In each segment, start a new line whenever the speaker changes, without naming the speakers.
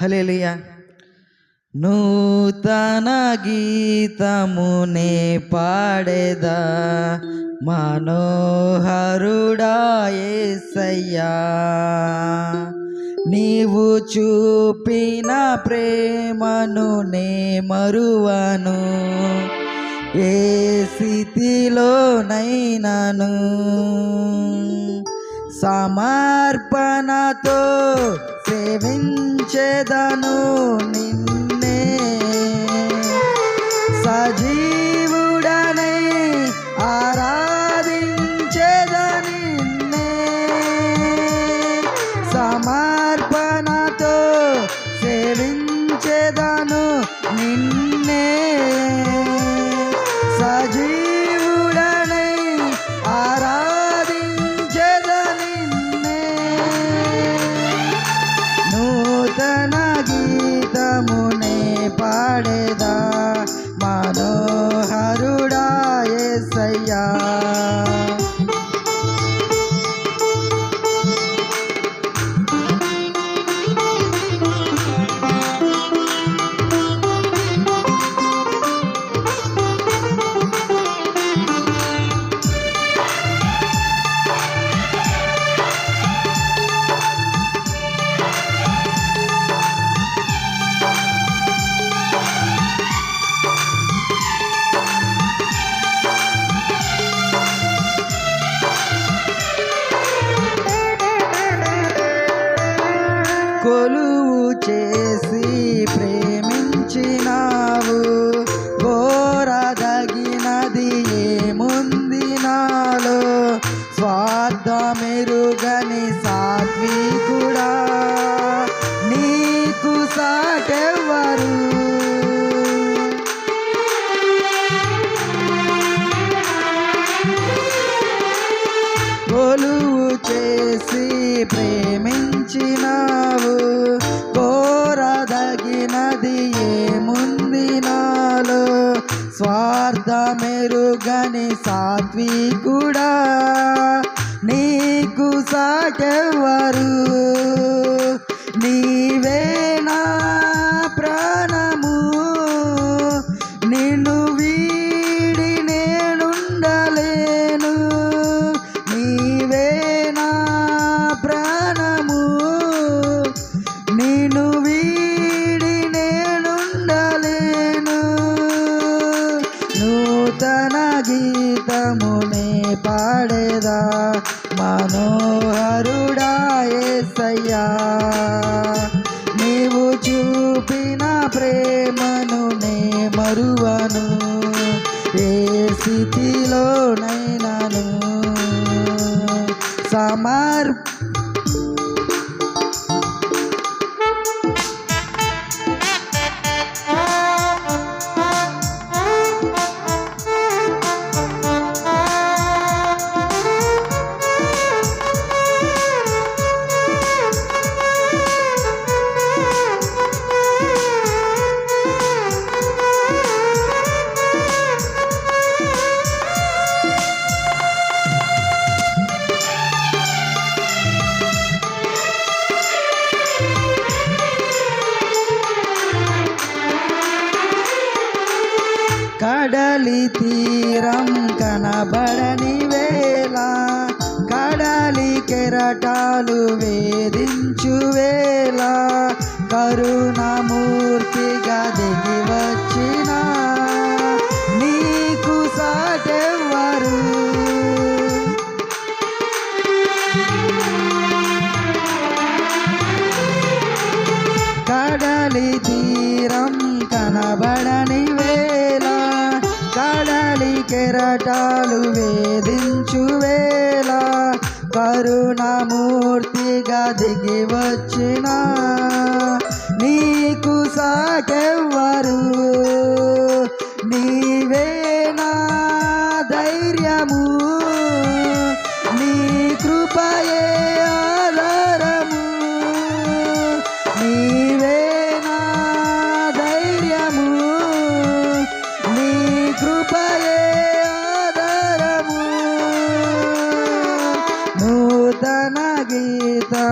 Hallelujah నూతన గీతమునే పాడేదా మనోహరుడా సయ్యా నీవు చూపిన ప్రేమను నే మరువను ఏ స్థితిలోనైనాను. సమర్పణతో సేవించేదను నిన్నే. సజీ కొలువు చేసి ప్రేమించినావు. ఘోరదగినది ఏముంది నాలో? స్వార్థమెరుగని సాత్వికుడా? నీకు సాటెవ్వరు తగినది ఏముంది నాలో? స్వార్థమెరుగని సాత్వికుడా? నీకు సాటెవరు నీవేనా? మనోహరుడా కడలి తీరం కనబడని వేళ కడలి కెరటాలు వేధించు వేళ కరుణమూర్తిగా దిగివచ్చు కడలి కెరటాలు వేధించు వేళ కరుణమూర్తిగా దిగి వచ్చిన నీకు సాకెవ్వరు. నీవేనా ధైర్యము.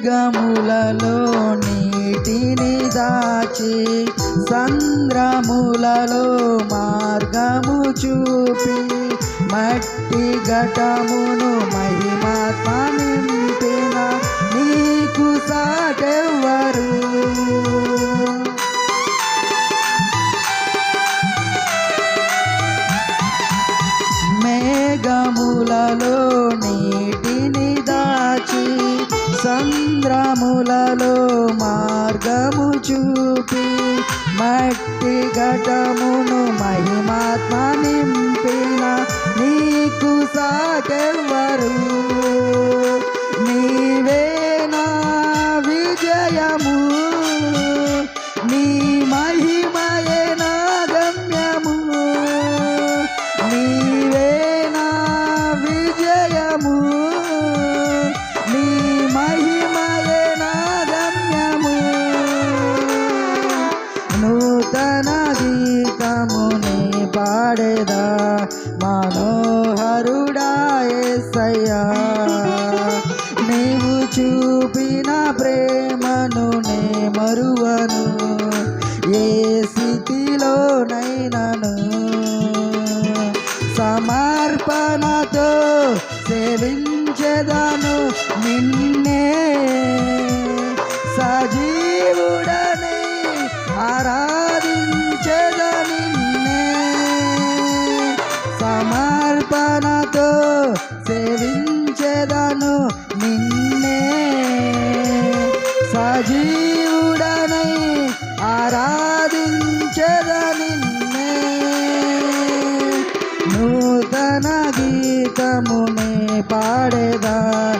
మేఘములలో నీటిని దాచి సంద్రములలో మార్గము చూపి మట్టి ఘటమును మహిమాత్మ చూపి మట్టి ఘటమును మహిమాత్మ నింపిన నీకు సాగెవ్వరు ప్రేమను నే మరువను. ఏ స్థితిలోనైనను. సమర్పణతో సేవించెదను నిన్నే. సజీ గీతమునే పాడేదా మనోహరుడా